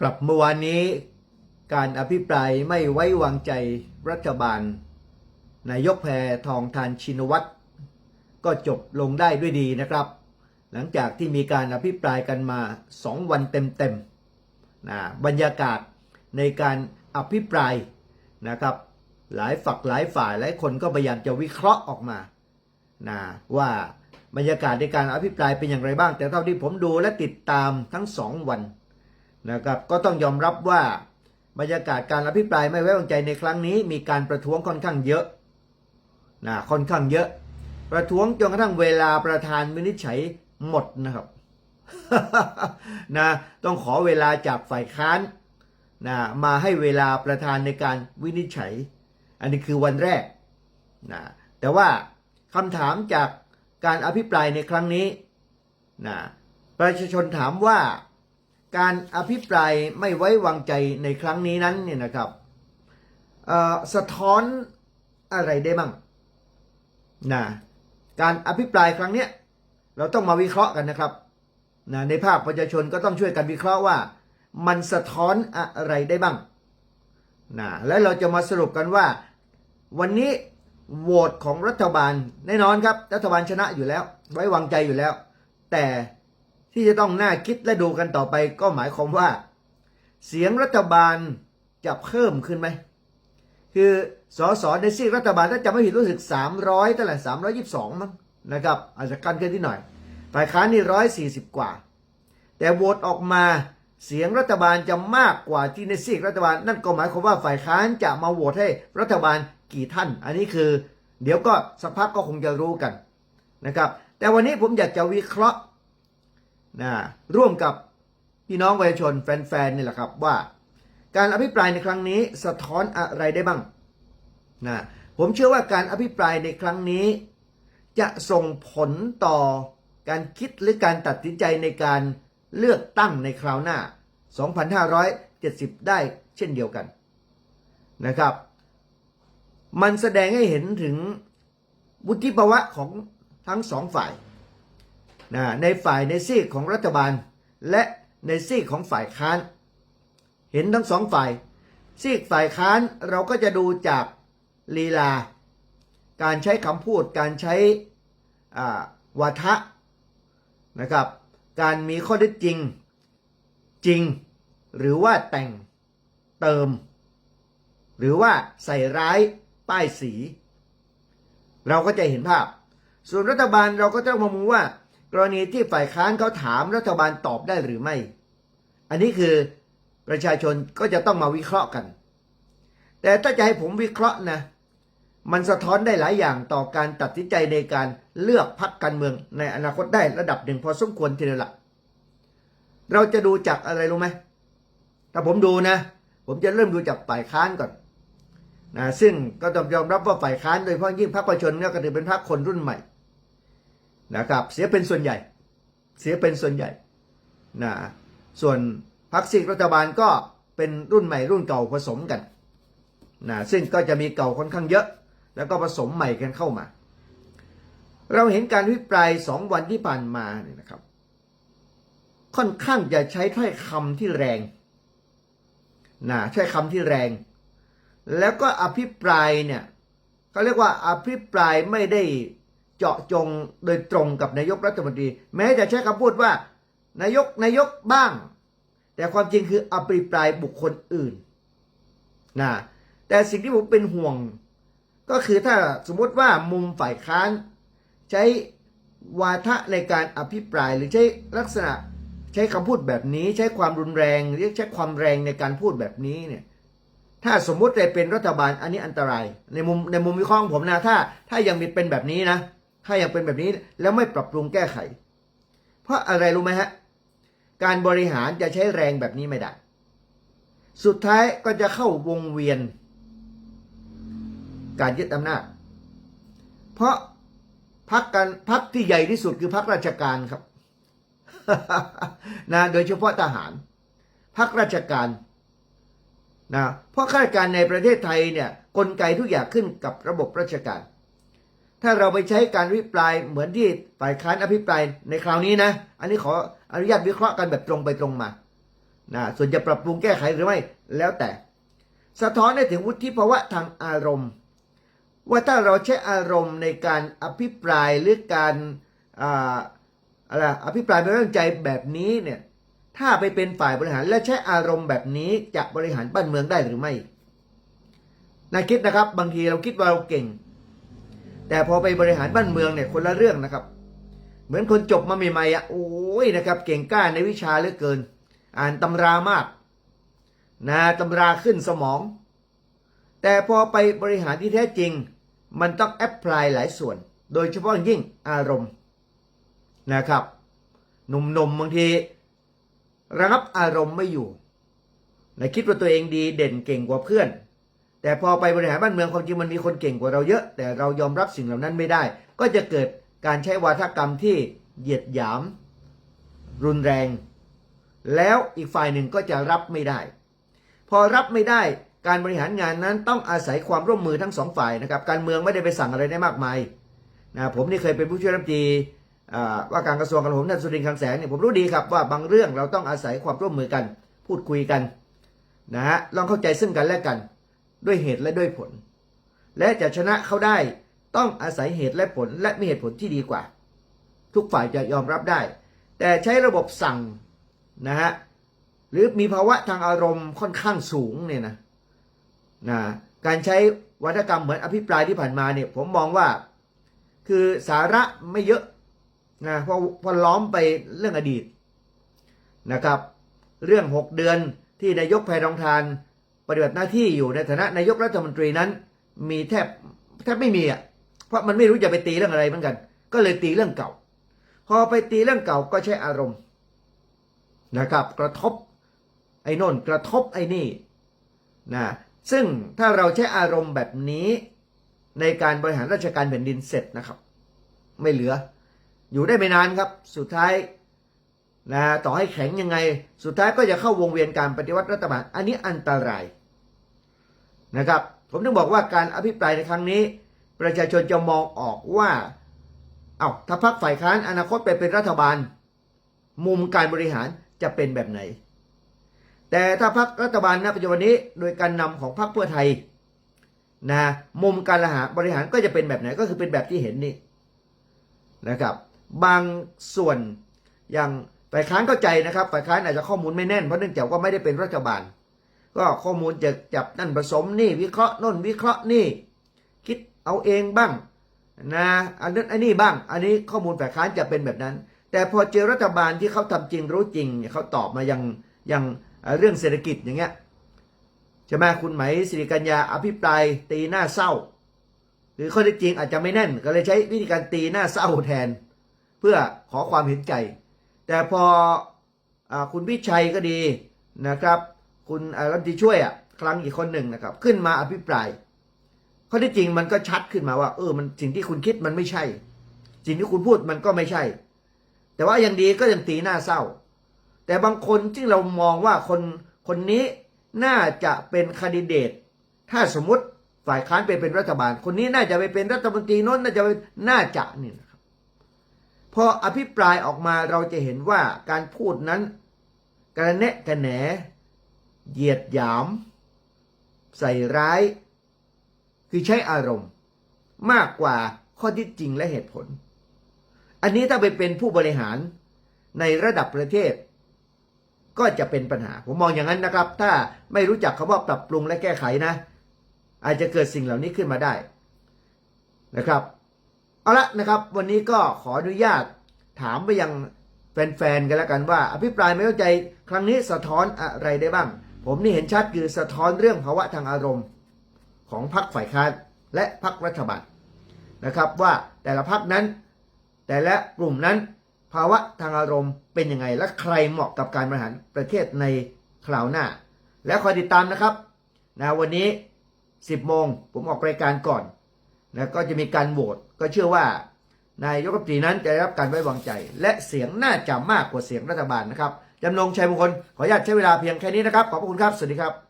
กลับเมื่อวานนี้การอภิปรายไม่ไว้วางใจรัฐบาล นายกแพทองทานชินวัตรก็จบลงได้ด้วยดีนะครับ หลังจากที่มีการอภิปรายกันมาสองวันเต็มๆนะบรรยากาศในการอภิปรายนะครับ หลายฝักหลายฝ่ายหลายคนก็พยายามจะวิเคราะห์ออกมานะว่าบรรยากาศในการอภิปรายเป็นอย่างไรบ้าง แต่เท่าที่ผมดูและติดตามทั้งสองวัน นะครับก็ต้องยอมรับว่าบรรยากาศการอภิปรายไม่ไว้วางใจในครั้งนี้ มีการประท้วงค่อนข้างเยอะนะค่อนข้างเยอะ ประท้วงจนกระทั่งเวลาประธานวินิจฉัยหมดนะครับนะต้องขอเวลาจากฝ่ายค้านนะมาให้เวลาประธานในการวินิจฉัย อันนี้คือวันแรกนะแต่ว่าคำถามจากการอภิปรายในครั้งนี้นะประชาชนถามว่า การอภิปรายไม่ไว้วางใจในครั้งนี้นั้นเนี่ยนะครับสะท้อนอะไรได้บ้างนะการอภิปรายครั้งเนี้ยเราต้องมาวิเคราะห์กันนะครับนะในภาคประชาชนก็ต้องช่วยกันวิเคราะห์ว่า มันสะท้อนอะไรได้บ้างนะแล้วเราจะมาสรุปกันว่า วันนี้โหวตของรัฐบาลแน่นอนครับ รัฐบาลชนะอยู่แล้ว ไว้วางใจอยู่แล้ว แต่ ที่จะต้องน่าคิดและดูกันต่อไปก็หมายความว่า เสียงรัฐบาลจะเพิ่มขึ้นไหม คือสสในซีกรัฐบาลถ้าจะไม่ผิดรู้สึก 300เท่าไหร่322มั้งนะครับ อาจจะกันเกินที่หน่อยฝ่ายค้านนี่140กว่า แต่โหวตออกมาเสียงรัฐบาลจะมากกว่าที่ในซีกรัฐบาล นั่นก็หมายความว่าฝ่ายค้านจะมาโหวตให้รัฐบาลกี่ท่าน อันนี้คือ เดี๋ยวก็สักพักก็คงจะรู้กันนะครับ แต่วันนี้ผมอยากจะวิเคราะห์ นะร่วมกับพี่น้องประชาชนแฟนๆนี่แหละครับว่า การอภิปรายในครั้งนี้สะท้อนอะไรได้บ้างนะผมเชื่อว่าการอภิปรายในครั้งนี้ จะส่งผลต่อการคิดหรือการตัดสินใจในการเลือกตั้งในคราวหน้า 2570 ได้เช่นเดียวกันนะครับ มันแสดงให้เห็นถึงวุฒิภาวะของทั้งสองฝ่าย นะในฝ่ายในซีกของรัฐบาล และในซีกของฝ่ายค้าน เห็นทั้งสองฝ่าย ซีกฝ่ายค้านเราก็จะดูจากลีลา การใช้คำพูดการใช้วาทะนะครับ การมีข้อเท็จจริงจริง หรือว่าแต่งเติม หรือว่าใส่ร้ายป้ายสี เราก็จะเห็นภาพ ส่วนรัฐบาลเราก็ต้องมองว่า กรณีที่ฝ่ายค้านเขาถามรัฐบาลตอบได้หรือไม่ อันนี้คือประชาชนก็จะต้องมาวิเคราะห์กัน แต่ถ้าจะให้ผมวิเคราะห์นะ มันสะท้อนได้หลายอย่างต่อการตัดสินใจในการเลือกพรรคการเมืองในอนาคตได้ระดับหนึ่งพอสมควรทีเดียวละเราจะดูจากอะไรรู้ไหมถ้าผมดูนะ ผมจะเริ่มดูจากฝ่ายค้านก่อนนะซึ่งก็ต้องยอมรับว่าฝ่ายค้านโดยเฉพาะยิ่งพรรคประชาชนเนี่ยก็ถือเป็นพรรคคนรุ่นใหม่ นะครับ เสียเป็นส่วนใหญ่ เสียเป็นส่วนใหญ่นะส่วนพรรคซีกรัฐบาลก็เป็นรุ่นใหม่รุ่นเก่าผสมกันนะซึ่งก็จะมีเก่าค่อนข้างเยอะ แล้วก็ผสมใหม่กันเข้ามา เราเห็นการวิปรายสองวันที่ผ่านมาเนี่ยนะครับ ค่อนข้างจะใช้ถ้อยคำที่แรงนะใช้คำที่แรง แล้วก็อภิปรายเนี่ยเขาเรียกว่าอภิปรายไม่ได้ เจาะจงโดยตรงกับนายกรัฐมนตรี แม้จะใช้คำพูดว่านายกนายกบ้าง แต่ความจริงคืออภิปรายบุคคลอื่นนะแต่สิ่งที่ผมเป็นห่วง ก็คือถ้าสมมติว่ามุมฝ่ายค้าน ใช้วาทะในการอภิปรายหรือใช้ลักษณะใช้คำพูดแบบนี้ ใช้ความรุนแรงเรียกใช้ความแรงในการพูดแบบนี้เนี่ยถ้าสมมุติจะเป็นรัฐบาลอันนี้อันตราย ในมุมในมุมวิเคราะห์ของผมนะถ้า ถ้ายังมีเป็นแบบนี้นะ ถ้ายังเป็นแบบนี้แล้วไม่ปรับปรุงแก้ไข เพราะอะไรรู้ไหมฮะ การบริหารจะใช้แรงแบบนี้ไม่ได้ สุดท้ายก็จะเข้าวงเวียน การยึดอำนาจ เพราะพักการพักที่ใหญ่ที่สุดคือพักราชการครับนะโดยเฉพาะทหารพักราชการนะเพราะข้าราชการในประเทศไทยเนี่ยกลไกทุกอย่างขึ้นกับระบบราชการ ถ้าเราไปใช้การอภิปรายเหมือนที่ฝ่ายค้านอภิปรายในคราวนี้นะ อันนี้ขออนุญาตวิเคราะห์กันแบบตรงไปตรงมานะส่วนจะปรับปรุงแก้ไขหรือไม่แล้วแต่ สะท้อนได้ถึงวุฒิภาวะทางอารมณ์ ว่าถ้าเราใช้อารมณ์ในการอภิปรายหรือการอะไรอภิปรายไม่ไว้วางใจแบบนี้เนี่ยถ้าไปเป็นฝ่ายบริหารและใช้อารมณ์แบบนี้จะบริหารบ้านเมืองได้หรือไม่น่าคิดนะครับ บางทีเราคิดว่าเราเก่ง แต่พอไปบริหารบ้านเมืองเนี่ยคนละเรื่องนะครับ เหมือนคนจบมาใหม่ๆอะโอ้ยนะครับ เก่งกล้าในวิชาเหลือเกิน อ่านตำรามากนะตำราขึ้นสมอง แต่พอไปบริหารที่แท้จริง มันต้องแอพพลายหลายส่วน โดยเฉพาะยิ่งอารมณ์นะครับหนุ่มๆบางที ระงับอารมณ์ไม่อยู่นะคิดว่าตัวเองดีเด่นเก่งกว่าเพื่อน แต่พอไปบริหารบ้านเมืองความจริงมันมีคนเก่งกว่าเราเยอะ แต่เรายอมรับสิ่งเหล่านั้นไม่ได้ ก็จะเกิดการใช้วาทกรรมที่เหยียดหยาม รุนแรง แล้วอีกฝ่ายหนึ่งก็จะรับไม่ได้ พอรับไม่ได้การบริหารงานนั้นต้องอาศัยความร่วมมือทั้งสองฝ่ายนะครับ การเมืองไม่ได้ไปสั่งอะไรได้มากมายนะผมนี่เคยเป็นผู้ช่วยรัฐมนตรีว่าการกระทรวงกลาโหมท่านสุรินทร์คลังแสงเนี่ยผมรู้ดีครับว่าบางเรื่องเราต้องอาศัยความร่วมมือกัน พูดคุยกันนะฮะลองเข้าใจซึ่งกันและกัน ด้วยเหตุและด้วยผล และจะชนะเขาได้ต้องอาศัยเหตุและผลและมีเหตุผลที่ดีกว่า ทุกฝ่ายจะยอมรับได้ แต่ใช้ระบบสั่งนะฮะหรือมีภาวะทางอารมณ์ค่อนข้างสูงเนี่ยนะนะการใช้วัฒกรรมเหมือนอภิปรายที่ผ่านมาเนี่ยผมมองว่าคือสาระไม่เยอะนะพราะพอล้อมไปเรื่องอดีตนะครับ เรื่อง 6 เดือนที่นายกแพรทองทาน ปฏิบัติหน้าที่อยู่ในฐานะนายกรัฐมนตรีนั้น มีแทบแทบไม่มีอะเพราะมันไม่รู้จะไปตีเรื่องอะไรเหมือนกัน ก็เลยตีเรื่องเก่า พอไปตีเรื่องเก่าก็ใช้อารมณ์นะครับ กระทบไอ้นนกระทบไอ้นี่นะซึ่งถ้าเราใช้อารมณ์แบบนี้ในการบริหารราชการแผ่นดินเสร็จนะครับ ไม่เหลือ อยู่ได้ไม่นานครับ สุดท้ายนะต่อให้แข็งยังไง สุดท้ายก็จะเข้าวงเวียนการปฏิวัติรัฐบาลอันนี้อันตราย นะครับ ผมถึงบอกว่าการอภิปรายในครั้งนี้ ประชาชนจะมองออกว่า เอา้าถ้าพักฝ่ายค้านอนาคตไปเป็นรัฐบาล มุมการบริหารจะเป็นแบบไหน แต่ถ้าพักรัฐบาลณปัจจุบันนี้โดยการนำของพรรคเพื่อไทยนะมุมการบริหารก็จะเป็นแบบไหนก็คือเป็นแบบที่เห็นนี่นะครับ บางส่วนอย่างฝ่ายค้านเข้าใจนะครับฝ่ายค้านอาจจะข้อมูลไม่แน่นเพราะเนื่องจากว่าไม่ได้เป็นรัฐบาล ก็ข้อมูลจะจับนั่นผสมนี่วิเคราะห์น่นวิเคราะห์นี่ คิดเอาเองบ้างนะอันนั้นอันนี้บ้าง อันนี้ข้อมูลฝ่ายค้านจะเป็นแบบนั้น แต่พอเจอรัฐบาลที่เขาทำจริงรู้จริงเขาตอบมาอย่างอย่างเรื่องเศรษฐกิจอย่างเงี้ยใช่ไหมคุณไหมสิริกัญญาอภิปรายตีหน้าเศร้า หรือข้อเท็จจริงอาจจะไม่แน่น ก็เลยใช้วิธีการตีหน้าเศร้าแทน เพื่อขอความเห็นใจ แต่พออคุณพิชัยก็ดีนะครับ คุณอ่ารัฐมนตรีช่วยอะครั้งอีกคนหนึ่งนะครับ ขึ้นมาอภิปรายข้อที่จริงมันก็ชัดขึ้นมาว่า เออมันสิ่งที่คุณคิดมันไม่ใช่ สิ่งที่คุณพูดมันก็ไม่ใช่ แต่ว่าอย่างดีก็ยังตีหน้าเศร้า แต่บางคนที่เรามองว่าคนคนนี้น่าจะเป็นคนดิเดต ถ้าสมมติฝ่ายค้านไปเป็นรัฐบาล คนนี้น่าจะไปเป็นรัฐมนตรีน้นน่าจะไปน่าจะนี่นะครับพออภิปรายออกมาเราจะเห็นว่าการพูดนั้นกระแนะกระแหน เหยียดหยาม ใส่ร้าย คือใช้อารมณ์ มากกว่าข้อที่จริงและเหตุผล อันนี้ถ้าไปเป็นผู้บริหารในระดับประเทศ ก็จะเป็นปัญหา ผมมองอย่างนั้นนะครับ ถ้าไม่รู้จักคำว่าปรับปรุงและแก้ไขนะ อาจจะเกิดสิ่งเหล่านี้ขึ้นมาได้นะครับเอาละนะครับ วันนี้ก็ขออนุญาตถามไปยังแฟนๆกันแล้วกันว่า อภิปรายไม่เข้าใจครั้งนี้สะท้อนอะไรได้บ้าง ผมนี่เห็นชัดคือสะท้อนเรื่องภาวะทางอารมณ์ของพรรคฝ่ายค้านและพรรครัฐบาลนะครับว่าแต่ละพรรคนั้น แต่ละกลุ่มนั้น ภาวะทางอารมณ์เป็นยังไงและใครเหมาะกับการบริหารประเทศในคราวหน้า และคอยติดตามนะครับนะวันนี้ 10โมงผมออกรายการก่อนนะก็จะมีการโหวตก็เชื่อว่านายกรัฐมนตรีนั้นจะได้รับการไว้วางใจ และเสียงน่าจะมากกว่าเสียงรัฐบาลนะครับ จำนงชัยมงคลขออนุญาตใช้เวลาเพียงแค่นี้นะครับ ขอบพระคุณครับ สวัสดีครับ